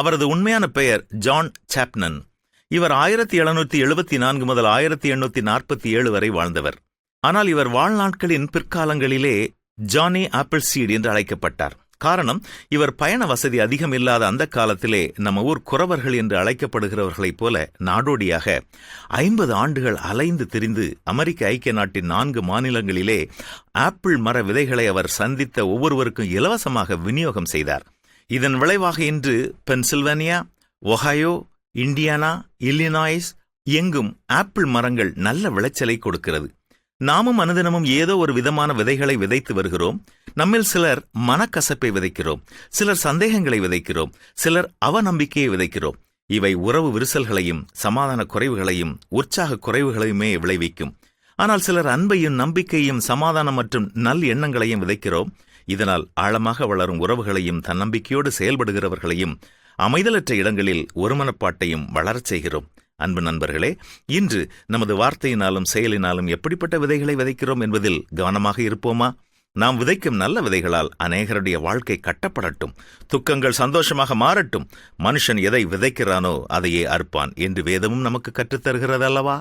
அவரது உண்மையான பெயர் ஜான் சாப்னன் இவர் ஆயிரத்தி எழுநூத்தி எழுபத்தி நான்கு முதல் ஆயிரத்தி எண்ணூத்தி நாற்பத்தி ஏழு வரை வாழ்ந்தவர். ஆனால் இவர் வாழ்நாட்களின் பிற்காலங்களிலே ஜானி ஆப்பிள் சீட் என்று அழைக்கப்பட்டார். காரணம் இவர் பயண வசதி அதிகம் இல்லாத அந்த காலத்திலே நம்ம ஊர் குறவர்கள் என்று அழைக்கப்படுகிறவர்களைப் போல நாடோடியாக ஐம்பது ஆண்டுகள் அலைந்து திரிந்து அமெரிக்க ஐக்கிய நாட்டின் நான்கு மாநிலங்களிலே ஆப்பிள் மர விதைகளை அவர் சந்தித்த ஒவ்வொருவருக்கும் இலவசமாக விநியோகம் செய்தார். இதன் விளைவாக இன்று பென்சில்வேனியா ஒஹாயோ இண்டியானா இல்லினாய்ஸ் எங்கும் ஆப்பிள் மரங்கள் நல்ல விளைச்சலை கொடுக்கிறது. நாமும் அனுதினமும் ஏதோ ஒரு விதமான விதைகளை விதைத்து வருகிறோம். நம்மில் சிலர் மனக்கசப்பை விதைக்கிறோம். சிலர் சந்தேகங்களை விதைக்கிறோம். சிலர் அவநம்பிக்கையை விதைக்கிறோம். இவை உறவு விரிசல்களையும் சமாதான குறைவுகளையும் உற்சாக குறைவுகளையுமே விளைவிக்கும். ஆனால் சிலர் அன்பையும் நம்பிக்கையும் சமாதானம் மற்றும் நல் எண்ணங்களையும் விதைக்கிறோம். இதனால் ஆழமாக வளரும் உறவுகளையும் தன்னம்பிக்கையோடு செயல்படுகிறவர்களையும் அமைதலற்ற இடங்களில் ஒருமனப்பாட்டையும் வளரச் செய்கிறோம். அன்பு நண்பர்களே இன்று நமது வார்த்தையினாலும் செயலினாலும் எப்படிப்பட்ட விதைகளை விதைக்கிறோம் என்பதில் கவனமாக இருப்போமா? நாம் விதைக்கும் நல்ல விதைகளால் அநேகருடைய வாழ்க்கை கட்டப்படட்டும் துக்கங்கள் சந்தோஷமாக மாறட்டும். மனுஷன் எதை விதைக்கிறானோ அதையே அறுப்பான் என்று வேதமும் நமக்கு கற்றுத்தருகிறது அல்லவா